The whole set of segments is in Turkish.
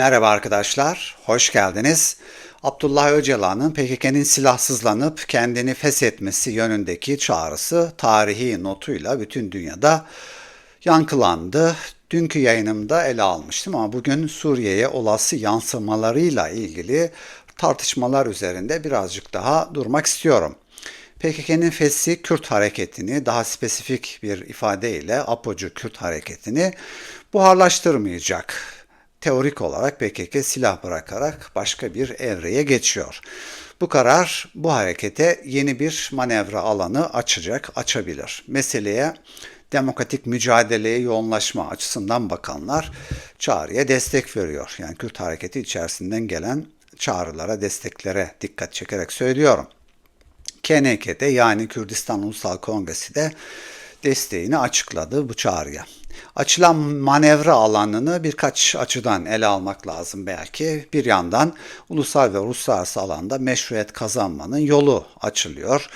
Merhaba arkadaşlar, hoş geldiniz. Abdullah Öcalan'ın PKK'nin silahsızlanıp kendini feshetmesi yönündeki çağrısı tarihi notuyla bütün dünyada yankılandı. Dünkü yayınımda ele almıştım ama bugün Suriye'ye olası yansımalarıyla ilgili tartışmalar üzerinde birazcık daha durmak istiyorum. PKK'nın feshi Kürt hareketini daha spesifik bir ifadeyle APO'cu Kürt hareketini buharlaştırmayacak teorik olarak PKK silah bırakarak başka bir evreye geçiyor. Bu karar bu harekete yeni bir manevra alanı açacak, açabilir. Meseleye demokratik mücadeleye yoğunlaşma açısından bakanlar çağrıya destek veriyor. Yani Kürt hareketi içerisinden gelen çağrılara, desteklere dikkat çekerek söylüyorum. KNK'de yani Kürdistan Ulusal Kongresi de desteğini açıkladı bu çağrıya. Açılan manevra alanını birkaç açıdan ele almak lazım belki. Bir yandan ulusal ve uluslararası alanda meşruiyet kazanmanın yolu açılıyor.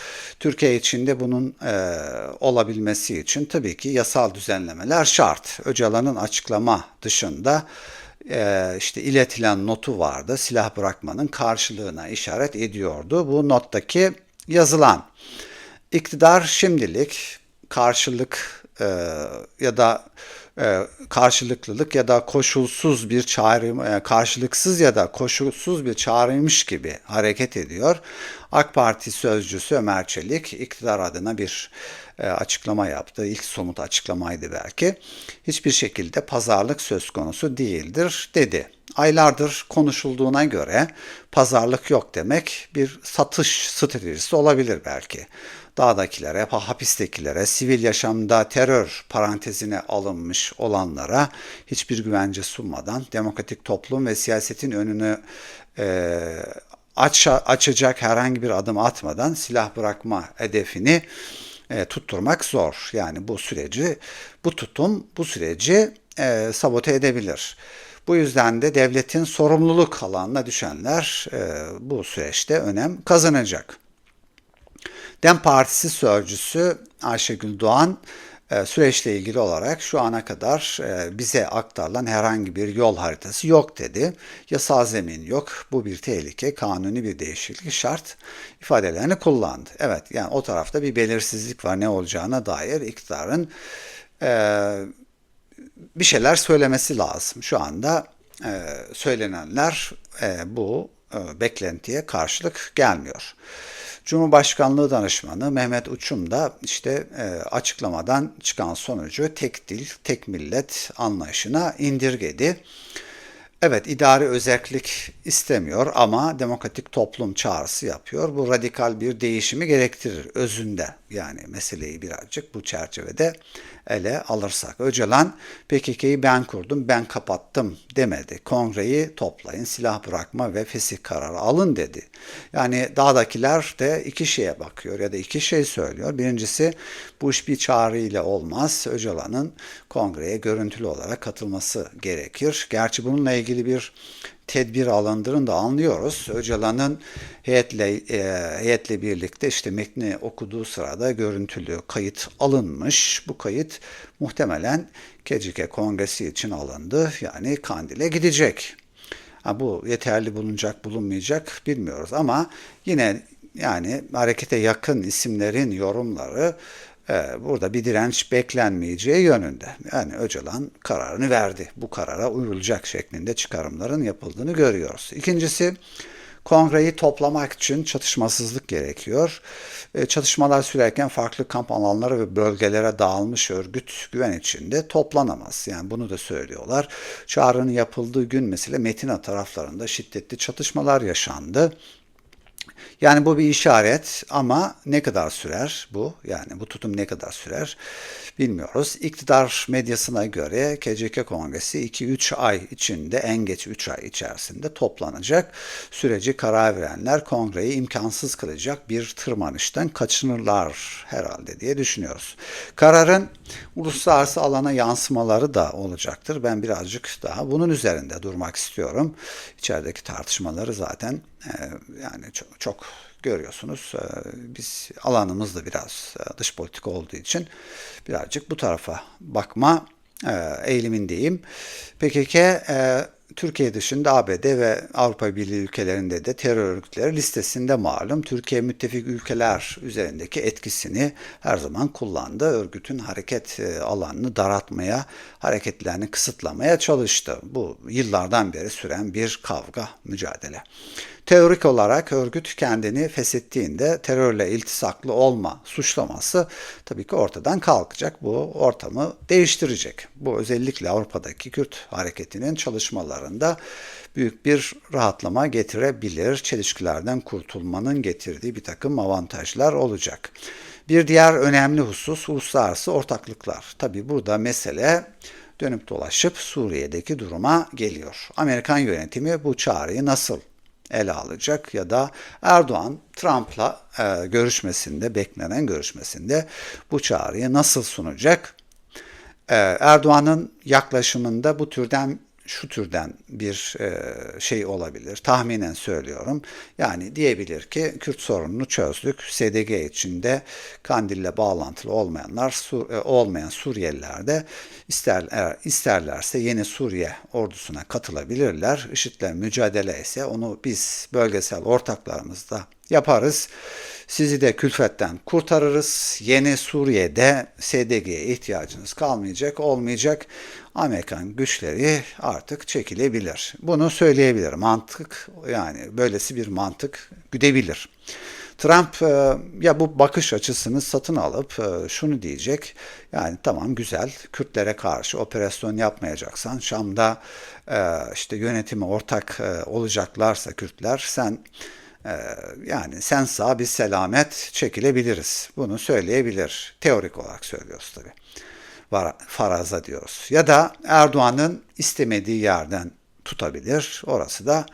Türkiye için de bunun e, olabilmesi için tabii ki yasal düzenlemeler şart. Öcalan'ın açıklama dışında e, işte iletilen notu vardı. Silah bırakmanın karşılığına işaret ediyordu. Bu nottaki yazılan. İktidar şimdilik karşılık e, ya da e, karşılıklılık ya da koşulsuz bir çağrı, e, karşılıksız ya da koşulsuz bir çağrıymış gibi hareket ediyor. AK Parti sözcüsü Ömer Çelik iktidar adına bir e, açıklama yaptı. İlk somut açıklamaydı belki. Hiçbir şekilde pazarlık söz konusu değildir dedi. Aylardır konuşulduğuna göre pazarlık yok demek bir satış stratejisi olabilir belki dağdakilere, hapistekilere, sivil yaşamda terör parantezine alınmış olanlara hiçbir güvence sunmadan demokratik toplum ve siyasetin önünü e, aç, açacak herhangi bir adım atmadan silah bırakma hedefini e, tutturmak zor. Yani bu süreci, bu tutum bu süreci e, sabote edebilir. Bu yüzden de devletin sorumluluk alanına düşenler e, bu süreçte önem kazanacak. Dem Partisi sözcüsü Ayşegül Doğan e, süreçle ilgili olarak şu ana kadar e, bize aktarılan herhangi bir yol haritası yok dedi. Yasal zemin yok. Bu bir tehlike. Kanuni bir değişiklik şart ifadelerini kullandı. Evet yani o tarafta bir belirsizlik var ne olacağına dair iktidarın e, bir şeyler söylemesi lazım. Şu anda söylenenler bu beklentiye karşılık gelmiyor. Cumhurbaşkanlığı danışmanı Mehmet Uçum da işte e, açıklamadan çıkan sonucu tek dil, tek millet anlayışına indirgedi. Evet idari özellik istemiyor ama demokratik toplum çağrısı yapıyor. Bu radikal bir değişimi gerektirir özünde. Yani meseleyi birazcık bu çerçevede ele alırsak. Öcalan PKK'yı ben kurdum, ben kapattım demedi. Kongreyi toplayın, silah bırakma ve fesih kararı alın dedi. Yani dağdakiler de iki şeye bakıyor ya da iki şey söylüyor. Birincisi bu iş bir çağrı ile olmaz. Öcalan'ın kongreye görüntülü olarak katılması gerekir. Gerçi bununla ilgili bir tedbir alındırın da anlıyoruz. Öcalan'ın heyetle, e, heyetle birlikte işte metni okuduğu sırada görüntülü kayıt alınmış. Bu kayıt muhtemelen KCK Kongresi için alındı. Yani Kandil'e gidecek. Ha, bu yeterli bulunacak bulunmayacak bilmiyoruz ama yine yani harekete yakın isimlerin yorumları burada bir direnç beklenmeyeceği yönünde. Yani Öcalan kararını verdi. Bu karara uyulacak şeklinde çıkarımların yapıldığını görüyoruz. İkincisi kongreyi toplamak için çatışmasızlık gerekiyor. E, çatışmalar sürerken farklı kamp alanları ve bölgelere dağılmış örgüt güven içinde toplanamaz. Yani bunu da söylüyorlar. Çağrının yapıldığı gün mesela Metina taraflarında şiddetli çatışmalar yaşandı. Yani bu bir işaret ama ne kadar sürer bu? Yani bu tutum ne kadar sürer bilmiyoruz. İktidar medyasına göre KCK Kongresi 2-3 ay içinde en geç 3 ay içerisinde toplanacak. Süreci karar verenler kongreyi imkansız kılacak bir tırmanıştan kaçınırlar herhalde diye düşünüyoruz. Kararın uluslararası alana yansımaları da olacaktır. Ben birazcık daha bunun üzerinde durmak istiyorum. İçerideki tartışmaları zaten yani çok, çok görüyorsunuz. Biz alanımız da biraz dış politika olduğu için birazcık bu tarafa bakma eğilimindeyim. PKK Türkiye dışında ABD ve Avrupa Birliği ülkelerinde de terör örgütleri listesinde malum. Türkiye müttefik ülkeler üzerindeki etkisini her zaman kullandı. Örgütün hareket e, alanını daraltmaya, hareketlerini kısıtlamaya çalıştı. Bu yıllardan beri süren bir kavga, mücadele. Teorik olarak örgüt kendini feshettiğinde terörle iltisaklı olma suçlaması tabii ki ortadan kalkacak. Bu ortamı değiştirecek. Bu özellikle Avrupa'daki Kürt hareketinin çalışmalarında büyük bir rahatlama getirebilir. Çelişkilerden kurtulmanın getirdiği bir takım avantajlar olacak. Bir diğer önemli husus uluslararası ortaklıklar. Tabi burada mesele dönüp dolaşıp Suriye'deki duruma geliyor. Amerikan yönetimi bu çağrıyı nasıl ele alacak ya da Erdoğan Trump'la e, görüşmesinde, beklenen görüşmesinde bu çağrıyı nasıl sunacak? E, Erdoğan'ın yaklaşımında bu türden şu türden bir e, şey olabilir. Tahminen söylüyorum. Yani diyebilir ki Kürt sorununu çözdük. SDG içinde Kandil'le bağlantılı olmayanlar, e, olmayan Suriyeliler de ister, eğer isterlerse yeni Suriye ordusuna katılabilirler. IŞİD'le mücadele ise onu biz bölgesel ortaklarımızla yaparız. Sizi de külfetten kurtarırız. Yeni Suriye'de SDG'ye ihtiyacınız kalmayacak, olmayacak. Amerikan güçleri artık çekilebilir. Bunu söyleyebilir. Mantık yani böylesi bir mantık güdebilir. Trump e, ya bu bakış açısını satın alıp e, şunu diyecek. Yani tamam güzel Kürtlere karşı operasyon yapmayacaksan Şam'da e, işte yönetimi ortak olacaklarsa Kürtler sen yani sen sağ biz selamet çekilebiliriz. Bunu söyleyebilir. Teorik olarak söylüyoruz tabii faraza diyoruz. Ya da Erdoğan'ın istemediği yerden tutabilir. Orası da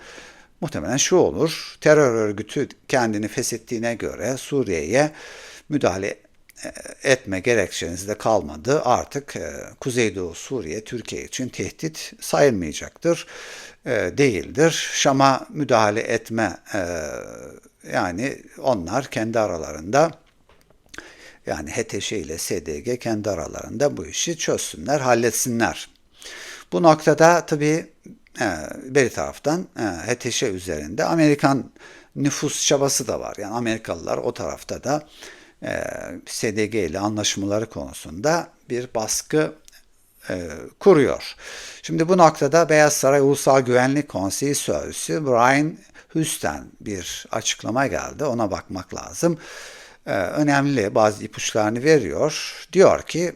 muhtemelen şu olur. Terör örgütü kendini feshettiğine göre Suriye'ye müdahale etme gerekçeniz de kalmadı. Artık e, Kuzeydoğu Suriye Türkiye için tehdit sayılmayacaktır. E, değildir. Şam'a müdahale etme yani onlar kendi aralarında yani HTŞ ile SDG kendi aralarında bu işi çözsünler, halletsinler. Bu noktada tabii e, bir taraftan e, HTŞ üzerinde Amerikan nüfus çabası da var. Yani Amerikalılar o tarafta da e, SDG ile anlaşmaları konusunda bir baskı e, kuruyor. Şimdi bu noktada Beyaz Saray Ulusal Güvenlik Konseyi Sözcüsü Brian Houston bir açıklama geldi. Ona bakmak lazım. E, önemli bazı ipuçlarını veriyor. Diyor ki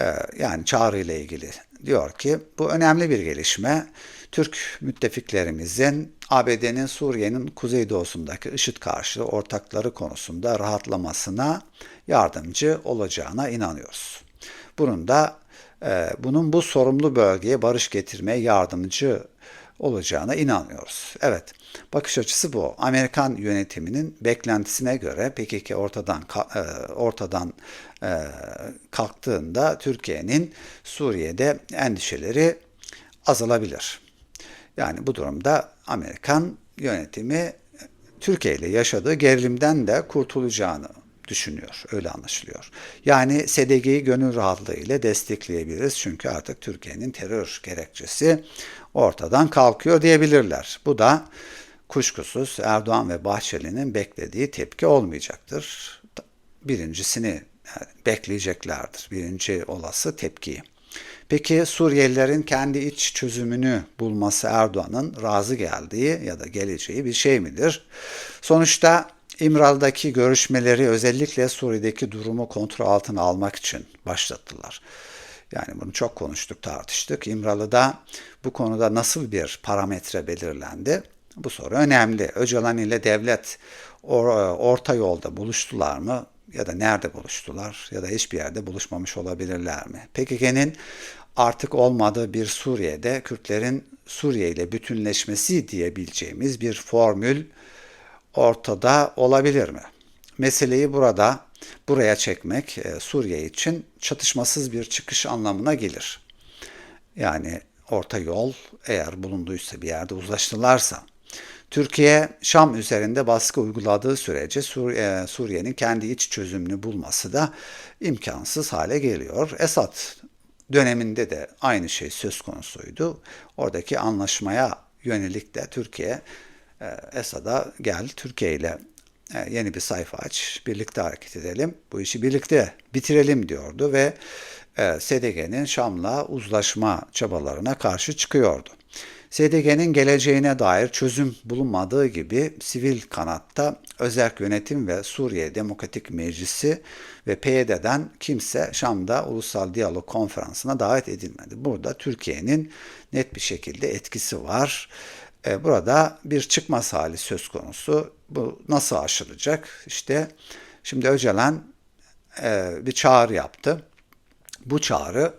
e, yani çağrı ile ilgili diyor ki bu önemli bir gelişme. Türk müttefiklerimizin ABD'nin Suriye'nin kuzeydoğusundaki IŞİD karşıtı ortakları konusunda rahatlamasına yardımcı olacağına inanıyoruz. Bunun da e, bunun bu sorumlu bölgeye barış getirmeye yardımcı olacağına inanıyoruz. Evet, bakış açısı bu. Amerikan yönetiminin beklentisine göre PKK ortadan e, ortadan e, kalktığında Türkiye'nin Suriye'de endişeleri azalabilir. Yani bu durumda Amerikan yönetimi Türkiye ile yaşadığı gerilimden de kurtulacağını düşünüyor. Öyle anlaşılıyor. Yani SDG'yi gönül rahatlığı ile destekleyebiliriz. Çünkü artık Türkiye'nin terör gerekçesi ortadan kalkıyor diyebilirler. Bu da kuşkusuz Erdoğan ve Bahçeli'nin beklediği tepki olmayacaktır. Birincisini yani bekleyeceklerdir. Birinci olası tepkiyi. Peki Suriyelilerin kendi iç çözümünü bulması Erdoğan'ın razı geldiği ya da geleceği bir şey midir? Sonuçta İmral'daki görüşmeleri özellikle Suriye'deki durumu kontrol altına almak için başlattılar. Yani bunu çok konuştuk, tartıştık. İmralı'da bu konuda nasıl bir parametre belirlendi? Bu soru önemli. Öcalan ile devlet orta yolda buluştular mı? Ya da nerede buluştular? Ya da hiçbir yerde buluşmamış olabilirler mi? PKK'nin artık olmadığı bir Suriye'de Kürtlerin Suriye ile bütünleşmesi diyebileceğimiz bir formül ortada olabilir mi? Meseleyi burada buraya çekmek e, Suriye için çatışmasız bir çıkış anlamına gelir. Yani orta yol eğer bulunduysa bir yerde uzlaştılarsa Türkiye Şam üzerinde baskı uyguladığı sürece e, Suriye'nin kendi iç çözümünü bulması da imkansız hale geliyor. Esad döneminde de aynı şey söz konusuydu. Oradaki anlaşmaya yönelik de Türkiye e, Esad'a gel Türkiye ile e, yeni bir sayfa aç, birlikte hareket edelim, bu işi birlikte bitirelim diyordu ve SDG'nin Şam'la uzlaşma çabalarına karşı çıkıyordu. SDG'nin geleceğine dair çözüm bulunmadığı gibi sivil kanatta Özerk Yönetim ve Suriye Demokratik Meclisi ve PYD'den kimse Şam'da Ulusal Diyalog Konferansı'na davet edilmedi. Burada Türkiye'nin net bir şekilde etkisi var. E, burada bir çıkmaz hali söz konusu. Bu nasıl aşılacak? İşte şimdi Öcalan e, bir çağrı yaptı. Bu çağrı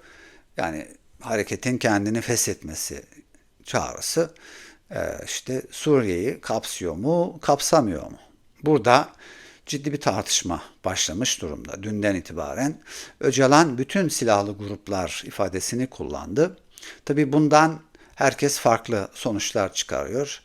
yani hareketin kendini feshetmesi çağrısı e, işte Suriye'yi kapsıyor mu, kapsamıyor mu? Burada ciddi bir tartışma başlamış durumda dünden itibaren. Öcalan bütün silahlı gruplar ifadesini kullandı. Tabi bundan herkes farklı sonuçlar çıkarıyor.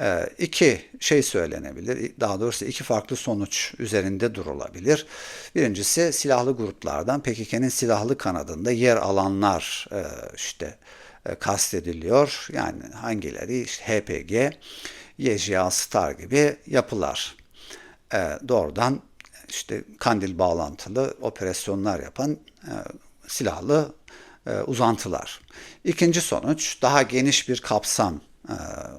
E, iki şey söylenebilir, daha doğrusu iki farklı sonuç üzerinde durulabilir. Birincisi silahlı gruplardan PKK'nın silahlı kanadında yer alanlar e, işte kastediliyor. Yani hangileri? İşte HPG, YJA Star gibi yapılar. E, doğrudan işte kandil bağlantılı operasyonlar yapan e, silahlı e, uzantılar. İkinci sonuç daha geniş bir kapsam e,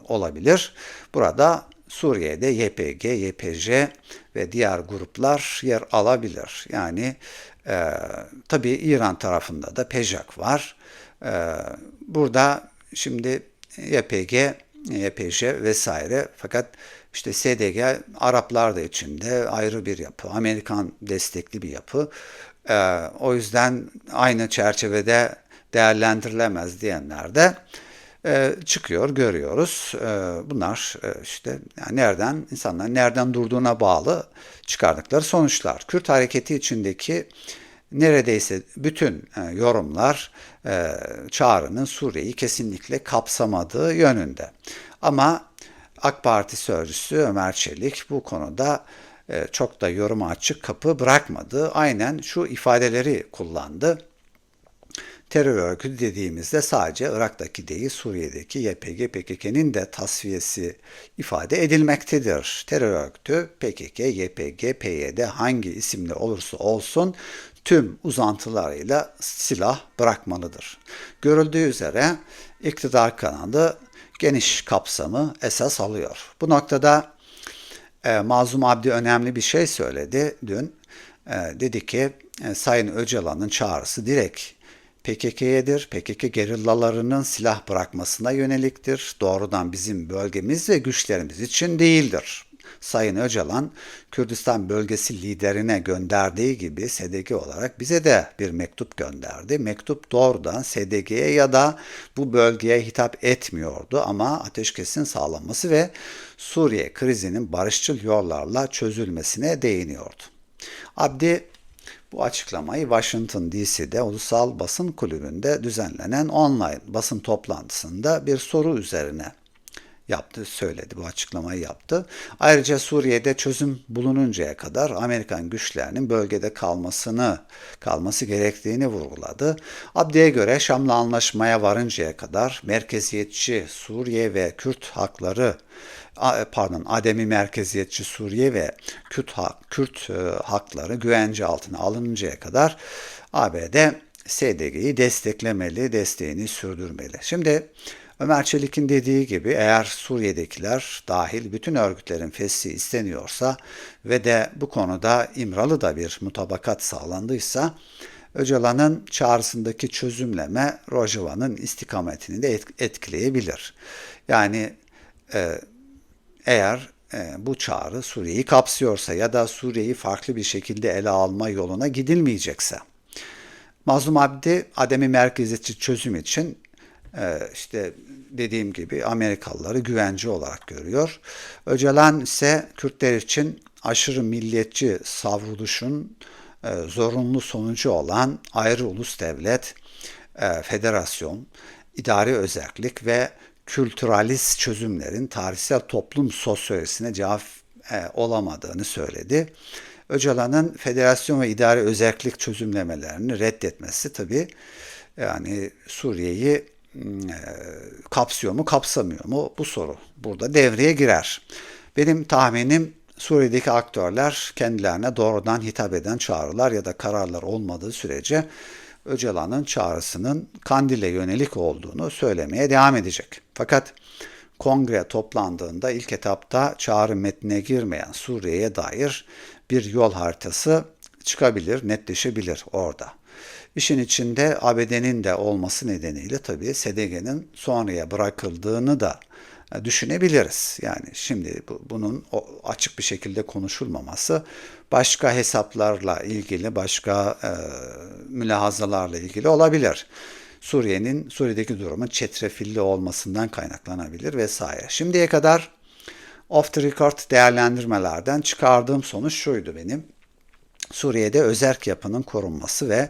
olabilir. Burada Suriye'de YPG, YPJ ve diğer gruplar yer alabilir. Yani e, tabii İran tarafında da PEJAK var. E, burada şimdi YPG, YPJ vesaire fakat işte SDG Araplar da içinde ayrı bir yapı, Amerikan destekli bir yapı. E, o yüzden aynı çerçevede değerlendirilemez diyenler de e, çıkıyor, görüyoruz. E, bunlar e, işte nereden, insanlar nereden durduğuna bağlı çıkardıkları sonuçlar. Kürt hareketi içindeki neredeyse bütün e, yorumlar e, çağrının Suriye'yi kesinlikle kapsamadığı yönünde. Ama AK Parti sözcüsü Ömer Çelik bu konuda e, çok da yoruma açık kapı bırakmadı. Aynen şu ifadeleri kullandı terör örgütü dediğimizde sadece Irak'taki değil Suriye'deki YPG PKK'nin de tasfiyesi ifade edilmektedir. Terör örgütü PKK, YPG, PYD hangi isimle olursa olsun tüm uzantılarıyla silah bırakmalıdır. Görüldüğü üzere iktidar kanadı geniş kapsamı esas alıyor. Bu noktada e, Mazlum Abdi önemli bir şey söyledi dün. E, dedi ki e, Sayın Öcalan'ın çağrısı direkt PKK'yedir. PKK gerillalarının silah bırakmasına yöneliktir. Doğrudan bizim bölgemiz ve güçlerimiz için değildir. Sayın Öcalan, Kürdistan bölgesi liderine gönderdiği gibi SDG olarak bize de bir mektup gönderdi. Mektup doğrudan SDG'ye ya da bu bölgeye hitap etmiyordu ama ateşkesin sağlanması ve Suriye krizinin barışçıl yollarla çözülmesine değiniyordu. Abdi bu açıklamayı Washington DC'de Ulusal Basın Kulübü'nde düzenlenen online basın toplantısında bir soru üzerine yaptı, söyledi, bu açıklamayı yaptı. Ayrıca Suriye'de çözüm bulununcaya kadar Amerikan güçlerinin bölgede kalmasını, kalması gerektiğini vurguladı. Abdi'ye göre Şam'la anlaşmaya varıncaya kadar merkeziyetçi Suriye ve Kürt hakları pardon Ademi merkeziyetçi Suriye ve Kürt, Kürt e, hakları güvence altına alınıncaya kadar ABD SDG'yi desteklemeli, desteğini sürdürmeli. Şimdi Ömer Çelik'in dediği gibi eğer Suriye'dekiler dahil bütün örgütlerin fesli isteniyorsa ve de bu konuda İmralı'da bir mutabakat sağlandıysa Öcalan'ın çağrısındaki çözümleme Rojava'nın istikametini de etkileyebilir. Yani e, eğer e, bu çağrı Suriye'yi kapsıyorsa ya da Suriye'yi farklı bir şekilde ele alma yoluna gidilmeyecekse. Mazlum Abdi ademi merkeziyetçi çözüm için işte dediğim gibi Amerikalıları güvence olarak görüyor. Öcalan ise Kürtler için aşırı milliyetçi savruluşun e, zorunlu sonucu olan ayrı ulus devlet, e, federasyon, idari özellik ve kültüralist çözümlerin tarihsel toplum sosyolojisine cevap e, olamadığını söyledi. Öcalan'ın federasyon ve idari özellik çözümlemelerini reddetmesi tabi Yani Suriye'yi kapsıyor mu kapsamıyor mu bu soru burada devreye girer. Benim tahminim Suriye'deki aktörler kendilerine doğrudan hitap eden çağrılar ya da kararlar olmadığı sürece Öcalan'ın çağrısının Kandil'e yönelik olduğunu söylemeye devam edecek. Fakat kongre toplandığında ilk etapta çağrı metnine girmeyen Suriye'ye dair bir yol haritası çıkabilir, netleşebilir orada. İşin içinde ABD'nin de olması nedeniyle tabii SDG'nin sonraya bırakıldığını da e, düşünebiliriz. Yani şimdi bu, bunun açık bir şekilde konuşulmaması başka hesaplarla ilgili, başka e, mülahazalarla ilgili olabilir. Suriye'nin Suriye'deki durumun çetrefilli olmasından kaynaklanabilir vesaire. Şimdiye kadar off the record değerlendirmelerden çıkardığım sonuç şuydu benim. Suriye'de özerk yapının korunması ve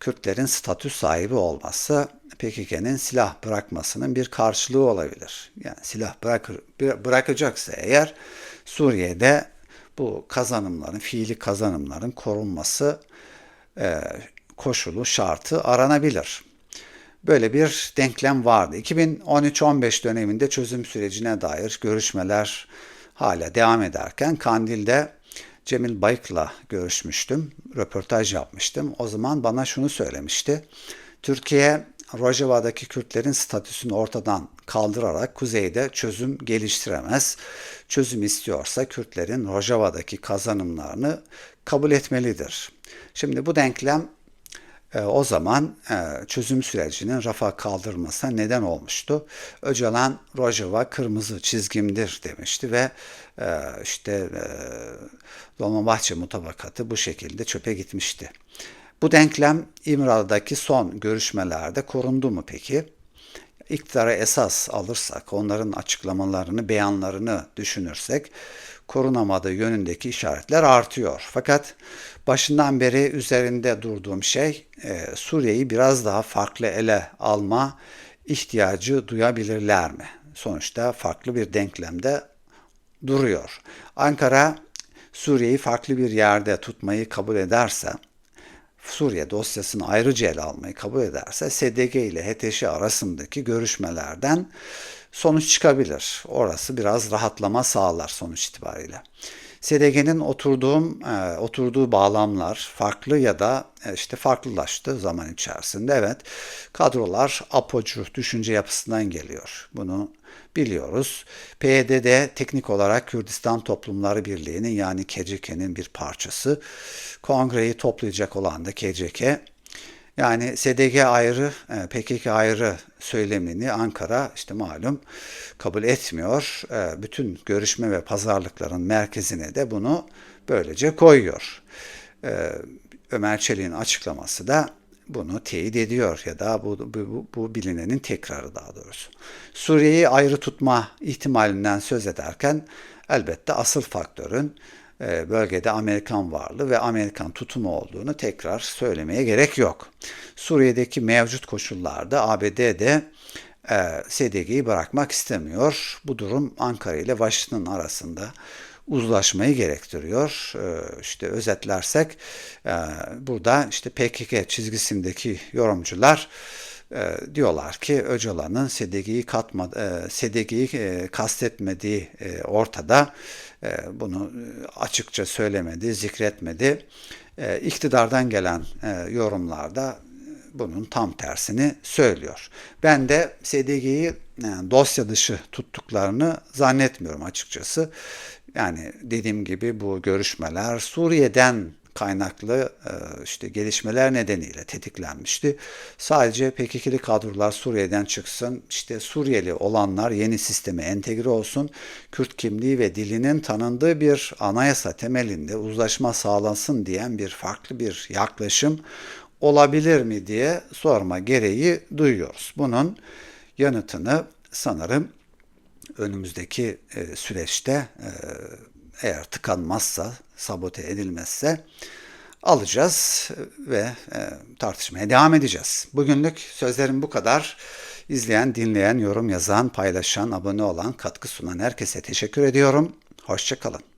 Kürtlerin statü sahibi olması PKK'nın silah bırakmasının bir karşılığı olabilir. Yani silah bırakır, bırakacaksa eğer Suriye'de bu kazanımların, fiili kazanımların korunması e, koşulu, şartı aranabilir. Böyle bir denklem vardı. 2013-15 döneminde çözüm sürecine dair görüşmeler hala devam ederken Kandil'de Cemil Bayık'la görüşmüştüm, röportaj yapmıştım. O zaman bana şunu söylemişti. Türkiye Rojava'daki Kürtlerin statüsünü ortadan kaldırarak kuzeyde çözüm geliştiremez. Çözüm istiyorsa Kürtlerin Rojava'daki kazanımlarını kabul etmelidir. Şimdi bu denklem o zaman e, çözüm sürecinin rafa kaldırılmasına neden olmuştu. Öcalan Rojava kırmızı çizgimdir demişti ve e, işte e, Dolmabahçe mutabakatı bu şekilde çöpe gitmişti. Bu denklem İmralı'daki son görüşmelerde korundu mu peki? İktidara esas alırsak, onların açıklamalarını, beyanlarını düşünürsek korunamadığı yönündeki işaretler artıyor. Fakat başından beri üzerinde durduğum şey e, Suriye'yi biraz daha farklı ele alma ihtiyacı duyabilirler mi? Sonuçta farklı bir denklemde duruyor. Ankara Suriye'yi farklı bir yerde tutmayı kabul ederse, Suriye dosyasını ayrıca ele almayı kabul ederse SDG ile HTŞ arasındaki görüşmelerden sonuç çıkabilir. Orası biraz rahatlama sağlar sonuç itibariyle. SDG'nin oturduğum, e, oturduğu bağlamlar farklı ya da e, işte farklılaştı zaman içerisinde. Evet, kadrolar apocu düşünce yapısından geliyor. Bunu biliyoruz. PYD'de teknik olarak Kürdistan Toplumları Birliği'nin yani KCK'nin bir parçası. Kongreyi toplayacak olan da KCK. Yani SDG ayrı, e, PKK ayrı söylemini Ankara işte malum kabul etmiyor. E, bütün görüşme ve pazarlıkların merkezine de bunu böylece koyuyor. E, Ömer Çelik'in açıklaması da bunu teyit ediyor ya da bu, bu, bu bilinenin tekrarı daha doğrusu. Suriye'yi ayrı tutma ihtimalinden söz ederken elbette asıl faktörün bölgede Amerikan varlığı ve Amerikan tutumu olduğunu tekrar söylemeye gerek yok. Suriye'deki mevcut koşullarda ABD'de e, SDG'yi bırakmak istemiyor. Bu durum Ankara ile Washington arasında uzlaşmayı gerektiriyor. E, işte özetlersek burada işte PKK çizgisindeki yorumcular diyorlar ki Öcalan'ın SDG'yi katma, SDG'yi kastetmediği ortada. E, bunu e, açıkça söylemedi, zikretmedi. E, iktidardan gelen yorumlarda bunun tam tersini söylüyor. Ben de SDG'yi dosya dışı tuttuklarını zannetmiyorum açıkçası. Yani dediğim gibi bu görüşmeler Suriye'den kaynaklı e, işte gelişmeler nedeniyle tetiklenmişti. Sadece PKK'li kadrolar Suriye'den çıksın, işte Suriyeli olanlar yeni sisteme entegre olsun, Kürt kimliği ve dilinin tanındığı bir anayasa temelinde uzlaşma sağlansın diyen bir farklı bir yaklaşım olabilir mi diye sorma gereği duyuyoruz. Bunun yanıtını sanırım önümüzdeki e, süreçte e, eğer tıkanmazsa, sabote edilmezse alacağız ve e, tartışmaya devam edeceğiz. Bugünlük sözlerim bu kadar. İzleyen, dinleyen, yorum yazan, paylaşan, abone olan, katkı sunan herkese teşekkür ediyorum. Hoşçakalın.